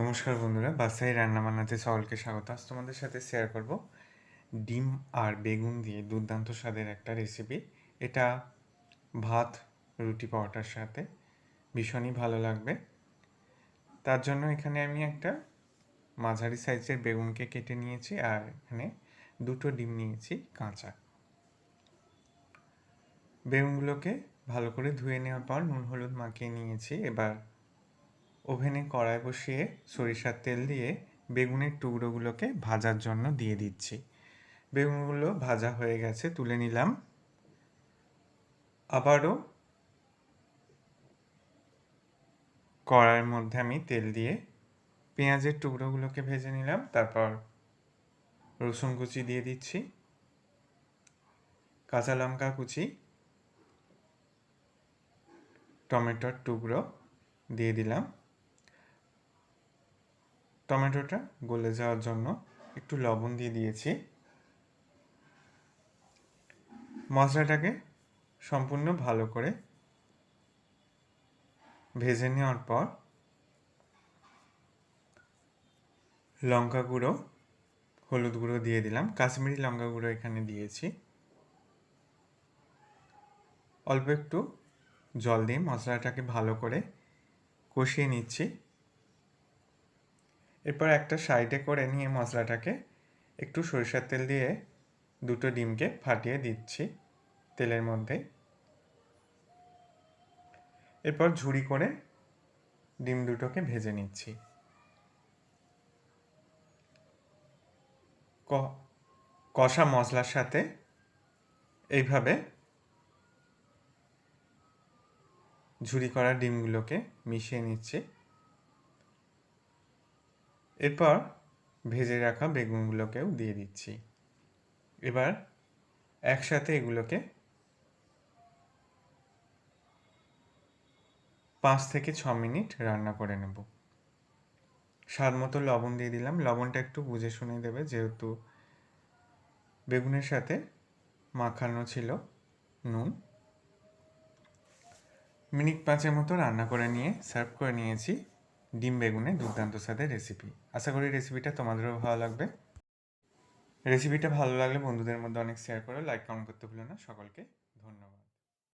নমস্কার বন্ধুরা, বাসাই রান্না বান্নাতে সকলকে স্বাগত। আজ তোমাদের সাথে শেয়ার করব ডিম আর বেগুন দিয়ে দুর্দান্ত স্বাদের একটা রেসিপি এটা ভাত, রুটি, পরোটার সাথে ভীষণই ভালো লাগবে। তার জন্য এখানে আমি একটা মাঝারি সাইজের বেগুনকে কেটে নিয়েছি আর এখানে দুটো ডিম নিয়েছি, কাঁচা। বেগুনগুলোকে ভালো করে ধুয়ে নেওয়ার পর নুন, হলুদ মাখিয়ে নিয়েছি। এবার ওভেনে কড়াই বসিয়ে সরিষার তেল দিয়ে বেগুনের টুকরোগুলোকে ভাজার জন্য দিয়ে দিচ্ছি। বেগুনগুলো ভাজা হয়ে গেছে, তুলে নিলাম। আবারও কড়াইয়ের মধ্যে আমি তেল দিয়ে পেঁয়াজের টুকরোগুলোকে ভেজে নিলাম, তারপর রসুন কুচি দিয়ে দিচ্ছি, কাঁচা লঙ্কা কুচি, টমেটোর টুকরো দিয়ে দিলাম। টমেটোটা গলে যাওয়ার জন্য একটু লবণ দিয়ে দিয়েছি। মশলাটাকে সম্পূর্ণ ভালো করে ভেজে নেওয়ার পর লঙ্কা গুঁড়ো, হলুদ গুঁড়ো দিয়ে দিলাম। কাশ্মীরি লঙ্কা গুঁড়ো এখানে দিয়েছি। অল্প একটু জল দিয়ে মশলাটাকে ভালো করে কষিয়ে নিচ্ছি। এরপর একটা সাইডে করে নিয়ে মশলাটাকে একটু সরিষার তেল দিয়ে দুটো ডিমকে ফাটিয়ে দিচ্ছি তেলের মধ্যে। এরপর ঝুড়ি করে ডিম দুটোকে ভেজে নিচ্ছি। কষা মশলার সাথে এইভাবে ঝুরি করা ডিমগুলোকে মিশিয়ে নিচ্ছি। এরপর ভেজে রাখা বেগুনগুলোকেও দিয়ে দিচ্ছি। এবার একসাথে এগুলোকে পাঁচ থেকে ছ মিনিট রান্না করে নেব। স্বাদ মতো লবণ দিয়ে দিলাম। লবণটা একটু বুঝে শুনে দেবে, যেহেতু বেগুনের সাথে মাখানো ছিল নুন। মিনিট পাঁচের মতো রান্না করে নিয়ে, সার্ভ করে নিয়েছি। ডিম বেগুনে দুর্দান্ত স্বাদের রেসিপি আশা করি রেসিপিটা তোমাদেরও ভালো লাগবে। রেসিপিটা ভালো লাগলে বন্ধুদের মধ্যে অনেক শেয়ার করো লাইক কমেন্ট করতে ভুলো না। সকলকে ধন্যবাদ।